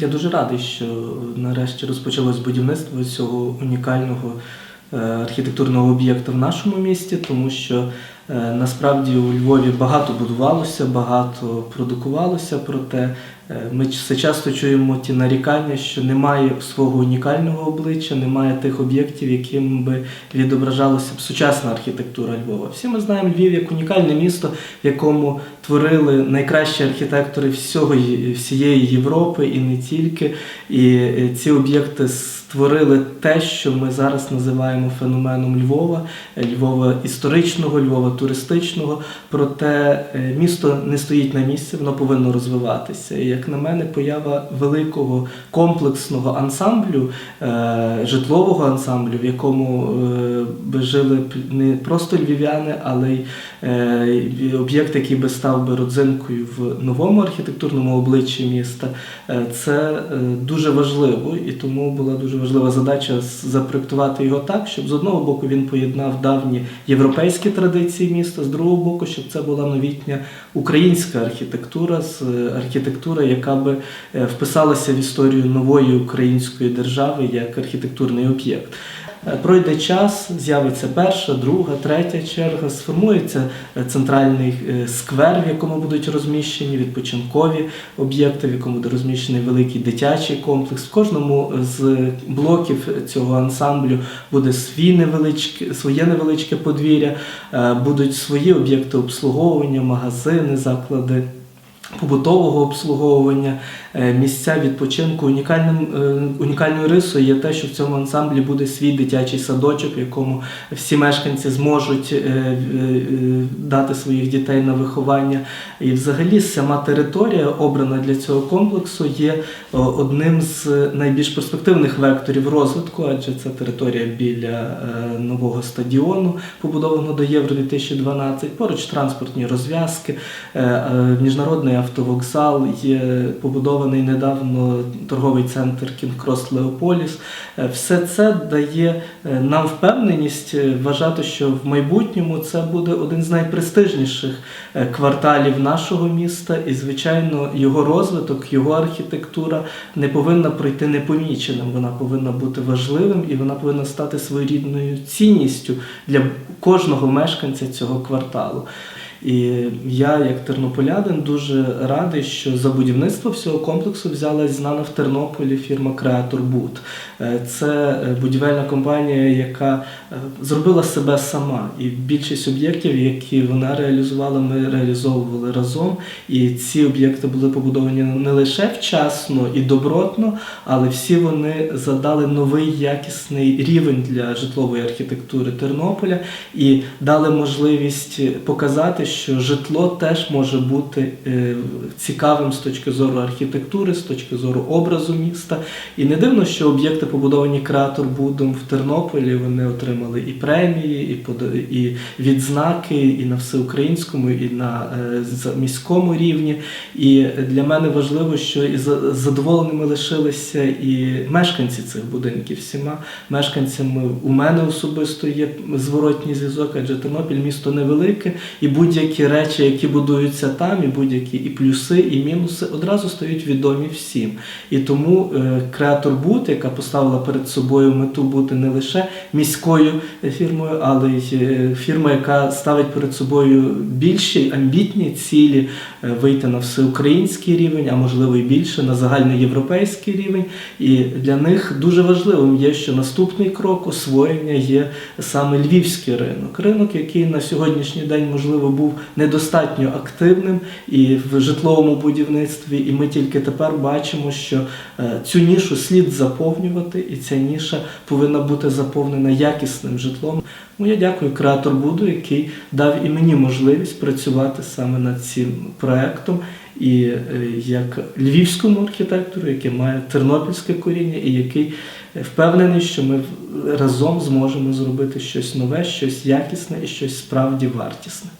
Я дуже радий, що нарешті розпочалось будівництво цього унікального е, архітектурного об'єкта в нашому місті, тому що е, насправді у Львові багато будувалося, багато продукувалося, проте ми все часто чуємо ті нарікання, що немає свого унікального обличчя, немає тих об'єктів, яким би відображалася б сучасна архітектура Львова. Всі ми знаємо Львів як унікальне місто, в якому творили найкращі архітектори всього всієї Європи і не тільки. І е, ці об'єкти створили те, що ми зараз називаємо феноменом Львова, е, Львова історичного, Львова туристичного. Проте е, місто не стоїть на місці, воно повинно розвиватися. Як на мене, поява великого комплексного ансамблю, е, житлового ансамблю, в якому е, би жили не просто львів'яни, але й е, об'єкт, який би став би родзинкою в новому архітектурному обличчі міста, це дуже важливо, і тому була дуже важлива задача запроектувати його так, щоб з одного боку він поєднав давні європейські традиції міста, з другого боку, щоб це була новітня українська архітектура, з архітектура, яка би е, вписалася в історію нової української держави як архітектурний об'єкт. Е, Пройде час, з'явиться перша, друга, третя черга, сформується е, центральний сквер, в якому будуть розміщені відпочинкові об'єкти, в якому буде розміщений великий дитячий комплекс. В кожному з блоків цього ансамблю буде свій невеличке, своє невеличке подвір'я, будуть свої об'єкти обслуговування, магазини, заклади побутового обслуговування, е, місця відпочинку. Унікальним, е, унікальною рисою є те, що в цьому ансамблі буде свій дитячий садочок, в якому всі мешканці зможуть е, дати своїх дітей на виховання. І взагалі сама територія, обрана для цього комплексу, є одним з найбільш перспективних векторів розвитку, адже це територія біля нового стадіону, побудованого до Євро 2012, поруч транспортні розв'язки, міжнародний автовокзал, є побудований недавно торговий центр Кінг-Крос Леополіс. Все це дає е, нам впевненість е, вважати, що в майбутньому це буде один з найпрестижніших е, кварталів нашого міста, і, звичайно, його розвиток, його архітектура не повинна пройти непоміченим. Вона повинна бути важливим і вона повинна стати своєрідною цінністю для кожного мешканця цього кварталу. І я, як тернополянин, дуже радий, що за будівництво всього комплексу взялась знана в Тернополі фірма Креатор Буд. Е, Це е, будівельна компанія, яка е, зробила себе сама. І більшість об'єктів, які вона реалізувала, ми реалізовували разом. І ці об'єкти були побудовані не лише вчасно і добротно, але всі вони задали новий якісний рівень для житлової архітектури Тернополя і дали можливість показати, що житло теж може бути е, цікавим з точки зору архітектури, з точки зору образу міста. І не дивно, що об'єкти, побудовані креатор Будом в Тернополі, вони отримали і премії, і відзнаки, і на всеукраїнському, і на е, міському рівні. І для мене важливо, що і задоволеними лишилися і мешканці цих будинків. Всіма мешканцями у мене особисто є зворотній зв'язок, адже Тернопіль місто невелике, і будь-які речі, які будуються там, і будь-які і плюси, і мінуси одразу стають відомі всім. І тому е, креатор Бут, яка поставила перед собою мету бути не лише міською фірмою, але й е, фірма, яка ставить перед собою більші амбітні цілі е, вийти на всеукраїнський рівень, а можливо і більше на загальноєвропейський рівень. І для них дуже важливим є, що наступний крок освоєння є саме львівський ринок. Ринок, який на сьогоднішній день, можливо, був недостатньо активним і в житловому будівництві. І ми тільки тепер бачимо, що е, цю нішу слід заповнювати, і ця ніша повинна бути заповнена якісним житлом. Ну, я дякую креатор Буду, який дав і мені можливість працювати саме над цим проектом. І е, як львівському архітектору, який має тернопільське коріння, і який е, впевнений, що ми разом зможемо зробити щось нове, щось якісне і щось справді вартісне.